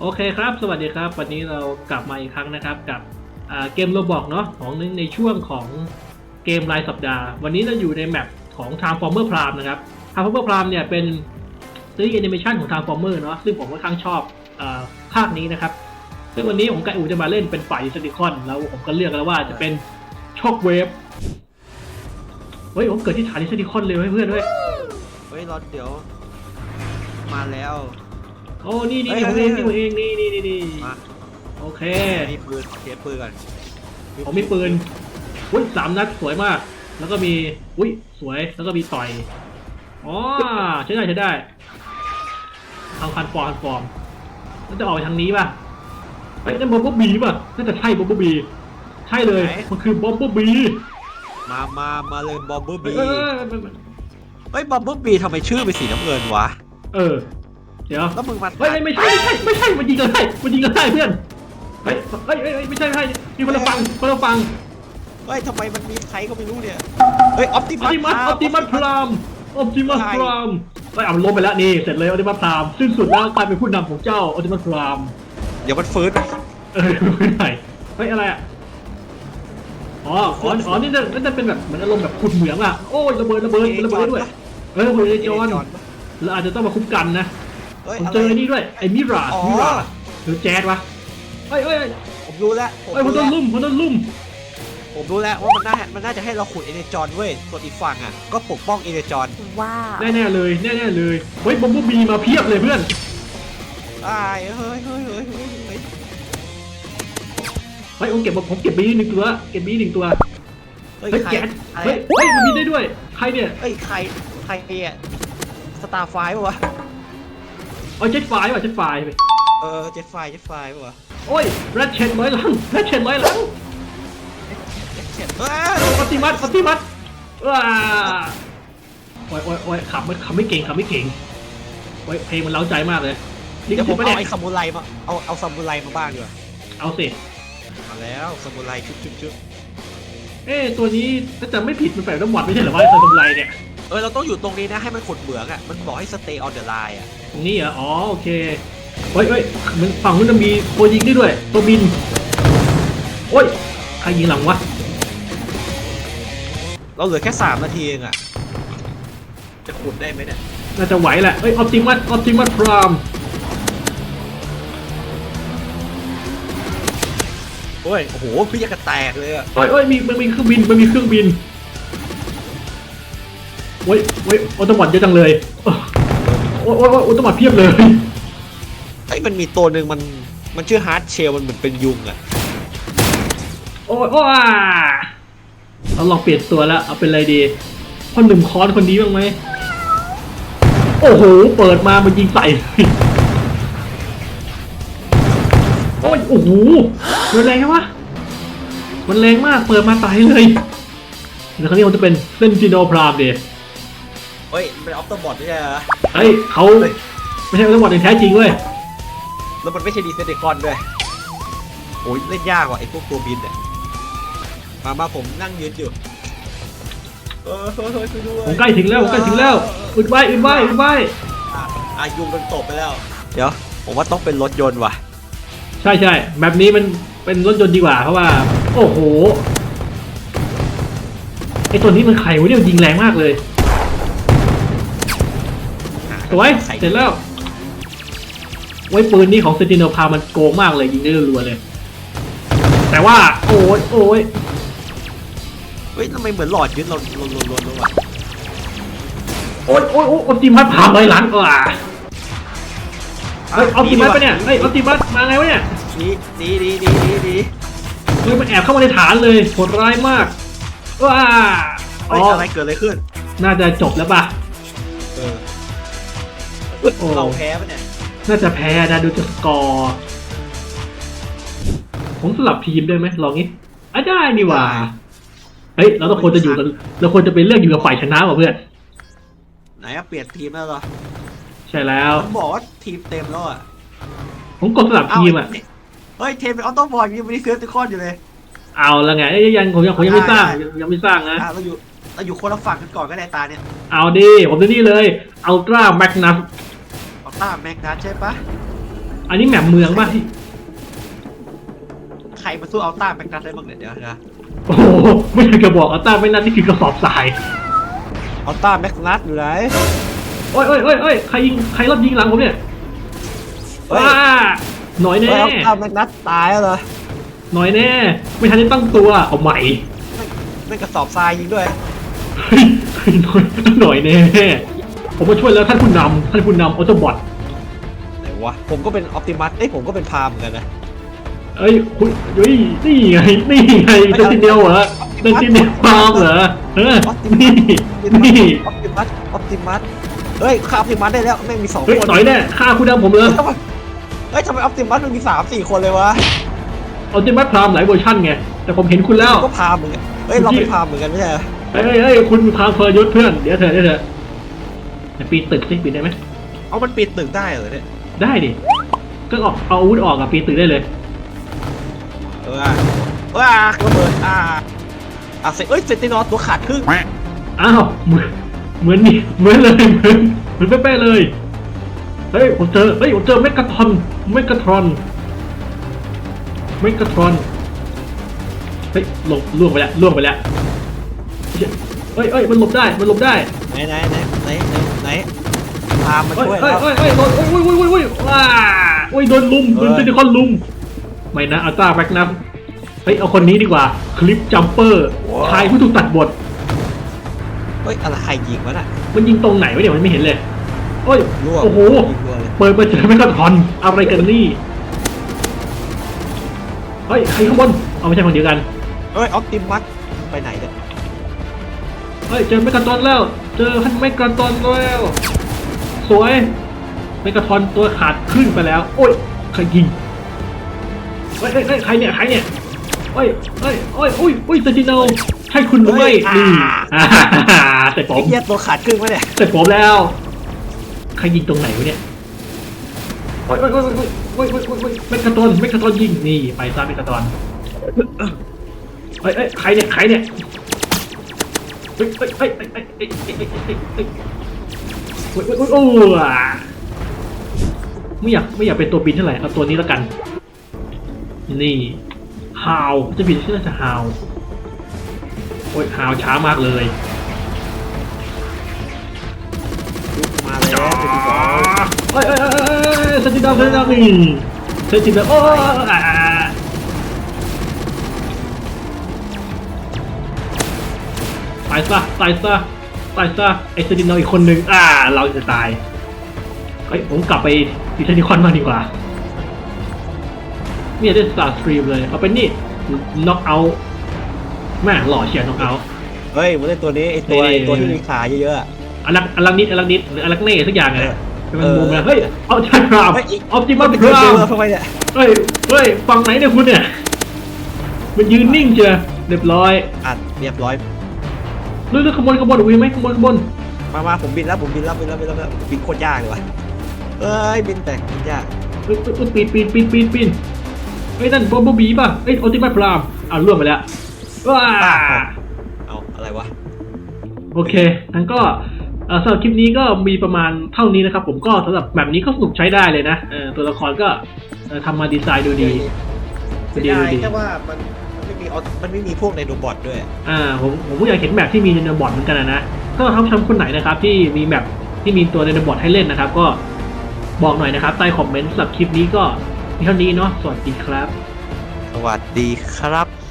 โอเคครับ สวัสดีครับ วันนี้เรากลับมาอีกครั้งนะครับ กับเกมโรบอกเนาะของนึงในช่วงของเกมรายสัปดาห์ วันนี้เราอยู่ในแมปของ Transformer Prime นะครับ Transformer Prime เนี่ยเป็นซีรีส์แอนิเมชันของ Transformer เนาะซึ่งผมก็ค่อนข้างชอบภาคนี้นะครับ ซึ่งวันนี้ผมกับอูจะมาเล่นเป็นฝ่ายยูสติคอนแล้วผมก็เลือกแล้วว่าจะเป็นช็อคเวฟเฮ้ยผมเกิดที่ฐานยูสติคอนเลยเพื่อนเว้ยเฮ้ยรถเดี๋ยวมาแล้ว โอ้นี่นี่เฮ้ยผมเองเฮ้นี่ย ผมเองนี่นี่นี่นี่มาโอเคมีปืนเทปืนก่อนผมมีปืนอุ้ยสามนัดสวยมาก แล้วก็มีอุ้ยสวยแล้วก็มีต่อยอ๋อใช้ได้ใช้ได้เอาคันฟอร์มคันฟอร์มแล้วจะออกไปทางนี้ป่ะไอ้ยนั่นบอมบ์บีป่ะน่าจะใช่บอมบ์บีใช่เลยมันคือบอมบ์บีมามามาเลยบอมเบอร์เอบีอเออเออเฮ้ยบอมเบอร์บีทำไมชื่อเป็นสีน้ำเงินวะ เออ เดี๋ยวแล้วมึงมาเฮ้ยไม่ใช่ไม่ใช่ไม่ใช่มันยิงกันได้มันยิงกันได้เพื่อนเฮ้ยเฮ้ยเฮ้ยเฮ้ยไม่ใช่ไม่ใช่มีคนละฟังคนละฟังเฮ้ยทำไมมันมีใครก็ไม่รู้เนี่ยเฮ้ยออปติออมัสปติมัสออปติมัสพรามออปติมัสพรามไปเอามันล้มไปแล้วนี่เสร็จเลยออปติมัสพรามสิ้นสุดแล้วกลายเป็นผู้นำของเจ้าออปติมัสพรามเดี๋ยวมันฟื้นเออไม่ไหนเฮ้ยอะไรอะอ๋ออ๋ออ๋อนี่จะนี่จะเป็นแบบเหมือนอารมณ์แบบขุดเหมืองอะโอ้ยระเบิดระเบิดระเบิดได้ด้วยเออระเบิดไอจอนเราอาจจะต้องมาคุ้มกันนะ เฮ้ยผมอะไรเจอไอ้นี่ด้วยไอ้มิราอ๋อมิราหรือแจ๊ดวะเฮ้ยเฮ้ยเฮ้ยผมรู้แล้วผมเฮ้ยมันรู้โดแล้วนลุ่มมันโดนลุ่ม ผมรู้แล้วว่ามันน่ามันน่าจะให้เราขุดเอเนจอนเว้ยส่วนอีกฝั่งอะก็ปกป้องเอเนจอนว้าวแน่ๆเลยแน่ๆเลยเฮ้ยบอมบูบีมาเพียบเลยเพื่อนอ้ายเฮ้ยเฮ้ยเฮ้ยเฮ้ยเฮ้ยเฮ้ยผมเก็บผมเก็บบีหนึ่งตัวเก็บบีหนึ่งตัวเฮ้ยเฮ้ยใครแจ๊ดอะไรเฮ้ยเฮ้ยมันบินได้ด้วยใครเนี่ยเฮ้ยใครใครอะสตาร์ไฟปะวะ เอาเจ็ตไฟว่ะเจ็ตไฟไปเออเจ็ตไฟเจ็ตไฟปะวะโอ้ยแรดเชนร้อยหลังแรดเชนร้อยหลังเจ็ดเอ้ยปฏิมัติปฏิมัติว้าโอ้ยโอ้ยโอ้ยขับไม่ขับไม่เก่งขับไม่เก่งโอ้ยเพลงมันเล้าใจมากเลยนี่เดี๋ก็ยวผผมมไม่เอาได้ไอ้ซามูไรมาเอาเอาซามูไรมาบ้างดีกว่าเอาสิมาแล้วซามูไรชุบชุบชุบเอ้ตัวนี้ถ้าจำไม่ผิดมันแฝงน้ำหวัดไม่ใช่เหรอวะไอ้ตัวทำไรเนี่ย เออเราต้องอยู่ตรงนี้นะให้มันขุดเหมืองอะ มันบอกให้ stay on the line อะตรงนี้เหรอ อ๋อ โอเค เฮ้ยเฮ้ยมันฝั่งนู้นจะมีตัวยิงได้ด้วย ตัวบิน โอ้ย ใครยิงหลังวะ เราเหลือแค่สามนาทีเองอะ จะขุดได้ไหมเนี่ย น่าจะไหวแหละ เฮ้ย ออปติมัสออปติมัสพรามโอ้ย โอ้โหพี่ยังกระแตกเลยอะ เฮ้ยเฮ้ยมีมันมีเครื่องบิน มันมีเครื่องบิน โอ้ยโอ้ยออโตมัติเยอะจังเลย โอ้ยโอ้ยโอ้ยออโตมัติเพียบเลยไอ้ยมันมีตัวหนึ่งมันมันชื่อฮาร์ดเชลมันเหมือนเป็นยุงอะโอ้ยโอ้ยเราลองเปลี่ยนตัวแล้วเอาเป็นอะไรดีพ่อหนุ่มคอนคนนี้บ้างไหมโอ้โห เปิดมามันยิงใส่เลยโอ้ยโอ้โหมันแรงวะมันแรงมาก เปิดมาตายเลยแล้วคราวนี้มันจะเป็นเส้นจิโนพรามเด เฮ้ยมันเป็นออฟเตอร์บอทไม่ใช่เหรอเฮ้ยเขาไม่ใช่ทั้งหมดในแท้จริงเว้ยแล้วมันไม่ใช่ดีเซนเดคอนด้วยโอ้ยเล่นยากว่ะไอ้พวกตัวบินเนี่ยมามาผมนั่งยืนอยู่เออเฮ้ยเฮ้ยช่วยด้วยผมใกล้ถึงแล้วผมใกล้ถึงแล้วอึดไว้อึดไว้อึดไว้อะอายุงมันตกไปแล้ว เดี๋ยวผมว่าต้องเป็นรถยนต์ว่ะ ใช่ใช่แบบนี้มันเป็นรถยนต์ดีกว่าเพราะว่า โอ้โหไอตัวนี้มันไขวะเนี่ยมันยิงแรงมากเลย สวยเสร็จแล้วไว้ปืนนี้ของเซติโนพามันโกงมากเลยยิงได้รัวๆเลย แต่ว่า โอ้ยโอ้ยเฮ้ยทำไมเหมือนหลอดยึดเราลนลนลนลนว่ะโอ้ยโอ้ยโอ้ยออปติมัสผ่าเลยหลังอะเฮ้ยออปติมัสปะเนี่ยเฮ้ยออปติมัสมาไงวะเนี่ยดีดีดีดีดีดีเฮ้ยมันแอบเข้ามาในฐานเลยโหดร้ายมากว้าอ๋เฮ้ยออะไรเกิดอะไรขึ้น น่าจะจบแล้วป่ะเออโอ้ เราแพ้ปะเนี่ย น่าจะแพ้นะดูจากสกอร์ผมสลับทีมได้ไหมลองงี้อะได้นี่หว่า เฮ้ยเราต้องควรจะอยู่กันเราควรจะไปเลือกอยู่กับฝ่ายชนะว่ะเพื่อน ไหนอะเปลี่ยนทีมแล้วเหรอ ใช่แล้วมันบอกว่าทีมเต็มแล้วอะผมกดสลับทีมอะเฮ้ยเทมเป็นออโต้บอลยังไม่ได้ซื้อติคอนอยู่เลย เอาละไงเอ้ยยังผมยังผมยังไม่สร้างยังไม่สร้างนะอะเราอยู่เราอยู่คนละฝั่งกันก่อนก็ได้ตาเนี่ย เอาดิผมจะนี่เลยอัลตร้าแมกนัส ออต้าแม็กนัทใช่ปะอันนี้แมปเมืองป่ะที่ใครมาสู้อัลต้าแม็กนัสได้บ้างเนี่ยเดี๋ยวนะโอ้โหไม่ใช่กระบอกอัลต้าไม่น่าที่คือกระสอบทรายอัลต้าแม็กนัสอยู่ไหนโอ้ยโอ้ยโอ้ยโอ้ยใครยิงใครรอบยิงหลังผมเนี่ยเฮ้ยว้าหน่อยเฮ้แน่ยอัลต้าแม็กนัสตายแล้วเหรอหน่อยแน่ ไม่ทันได้ตั้งตัวเอาใหม่ไม่กระสอบทรายยิงด้วยเฮ้ยหน่อยหน่อยแน่ ผมมาช่วยแล้วท่านผู้นำท่านผู้นำออโตบอทไหนวะผมก็เป็นออปติมัสเอ้ยผมก็เป็นพามเหมือนกันนะเอ้ยคุณเฮ้ยนี่ไงนี่ไงเดนติเนียลเหรอเดนติเนียลฟาร์มเหรอเออนี่นี่ออปติมัสออปติมัสเฮ้ยข้าออปติมัสได้แล้วแม่งมีสองเฮ้ยคนหน่อยแน่ฆ่าคุณดำผมเลยทำไมเฮ้ยทำไมออปติมัสมันมีสามสี่คนเลยวะเอาจิมัตพรามหลายเวอร์ชันไงแต่ผมเห็นคุณแล้วก็พามเหมือนกันเฮ้ยเราเป็นพามเหมือนกันไม่ใช่เหรอ เฮ้ยเฮ้ยเฮ้ยคุณพรามเพอร์ยศเพื่อนเดี๋ยวเถอะเดี๋ยวเถอะ แต่ปีนตึกสิปีนได้ไหมเอามันปีนตึกได้เหรอเนี่ยได้ดิก็ออกเอาอาวุธออกกับปีนตึกได้เลยเออว้าระเบิดอ่าอะเสร็จเอ้ยเซนตินอตัวขาดครึ่งอ้าวเหมือนเหมือนนี่เหมือนเลยเหมือนเหมือนเป๊ะๆเลยเฮ้ยผมเจอเฮ้ยผมเจอเมกาทรอนเมกาทรอนเมกาทรอนเฮ้ยลงล่วงไปแล้วล่วงไปแล้ว เฮ้ยเฮ้ยมันหลบได้ มันหลบได้ ไหนไหนไหนไหนไหนไหนพามมาเฮ้ยช่วยเฮ้ยแล้วเฮ้ยเฮ้ยโดนโอ้ยโอ้ยโอ้ยโอ้ยว้าโอ้ยโดนลุมโดนเฮ้ย ซิลิคอนลุม ไม่นะอัลต้าแบ็กนัมเฮ้ย เอาคนนี้ดีกว่า คลิปจัมเปอร์ชายผู้ถูกตัดบท เฮ้ยอะไรใครยิงวะน่ะมันยิงตรงไหนวะเนี่ยมันไม่เห็นเลยโอ้ย รั่วโอ้โห ยิงรั่วเลยเปิดมาเจอแมกกาทอนอะไรกันนี่ เฮ้ยใครข้างบน เอาไม่ใช่คนเดียวกัน เฮ้ยออปติมัสไปไหนเนี่ย เฮ้ยเจอเมกาตอนแล้ว เจอฮันเมกาตอนแล้ว สวยเมกาทอนตัวขาดครึ่นไปแล้ว โอ้ยใครยิงเฮ้ยเฮ้ยใครเนี่ยใครเนี่ยโอ้ยโอ้ยโอ้ยโอ้ยโอ้ยเซนติโนใช่คุณหรือไม่ดีเสร็จผมเยียตัวขาดครึ่นไปเนี่ยเสร็จผมแล้ว ใครยิงตรงไหนวะเนี่ยโอ้ยโอ้ยโอ้ยโอ้ยโอ้ยโอ้ยเมกาตอนเมกาตอนยิงนี่ไปซาเมกาตอนเฮ้ยเฮ้ยใครเนี่ยใครเนี่ย เฮ้ยเฮ้ยเฮ้ยเฮ้ยเฮ้ยเฮ้ยเฮ้ยเฮ้ยเฮ้ยเฮ้ยโอ้ยโอ้ยโอ้ยโอ้ยไม่อยากไม่อยากเป็นตัวบินเท่าไหร่เอาตัวนี้แล้วกัน นี่ฮาวจะบินชื่อจะฮาวโอ้ยฮาวช้ามากเลยมาแล้วเซนตินอเอ้ยเอ้ยเอ้ยเอ้ยเอ้ยเซนติดาวเซนติดาวนี่เซนติดาวโอ้ยาตายซะตายซะตายซะไอเซนติดาวอีกคนนึงอ่า เราจะตายเฮ้ยผมกลับไปดิเทนิคอนมางดีกว่าเนี่ยได้สตาร์สตรีมเลยเอาเป็นนี่น็อกเอาแม่หล่อเชียร์น็อกเอาเฮ้ยมันเล่นตัวนี้ไอ้ตัวนี่ไอ้ตัวที่มีขาเยอะๆอะอลักอลักนิดอลักนิดหรืออลักเน่สักอย่างไงเป็นมันมุมเออนะเฮ้ยเอาใช่พรามเฮ้ยอีกออปติมัสมันพเป็นราเยมอะทำไมเนี่ยเฮ้ยเฮ้ยฝั่งไหนเนี่ยคุณเนี่ยมันยืนนิ่งเชียวเรียบร้อยอะเรียบร้อย เรื่อยๆขบวนขบวนอุ้ยไหมขบวนขบวนมามาผมบินแล้วผมบินแล้วบินแล้วบินแล้วบินแล้วบินโคตรยากเลยวะเอ้ยบินแต่บินยากเฮ้ยเฮ้ยเฮ้ยปีนปีนปีนปีนปีนเฮ้ยนั่นบอมบ์บีป่ะเฮ้ยออติมัสพรามอ่าล่วงไปแล้วว้าเอาอะไรวะโอเคงั้นก็เอ่อสำหรับคลิปนี้ก็มีประมาณเท่านี้นะครับ ผมก็สำหรับแบบนี้ก็สนุกใช้ได้เลยนะเออตัวละครก็เออทำมาดีไซน์ดูดี เสียดายแค่ว่ามัน มันไม่มีออมันไม่มีพวกในโรบอทด้วย อ่าผมผมก็อยากเห็นแมปที่มีในบอร์ดเหมือนกันนะนะถ้าท่านผู้ชมคนไหนนะครับ ที่มีแมปที่มีตัวในบอร์ดให้เล่นนะครับ ก็บอกหน่อยนะครับใต้คอมเมนต์สำหรับคลิปนี้ก็มีเท่านี้เนาะสวัสดีครับ สวัสดีครับ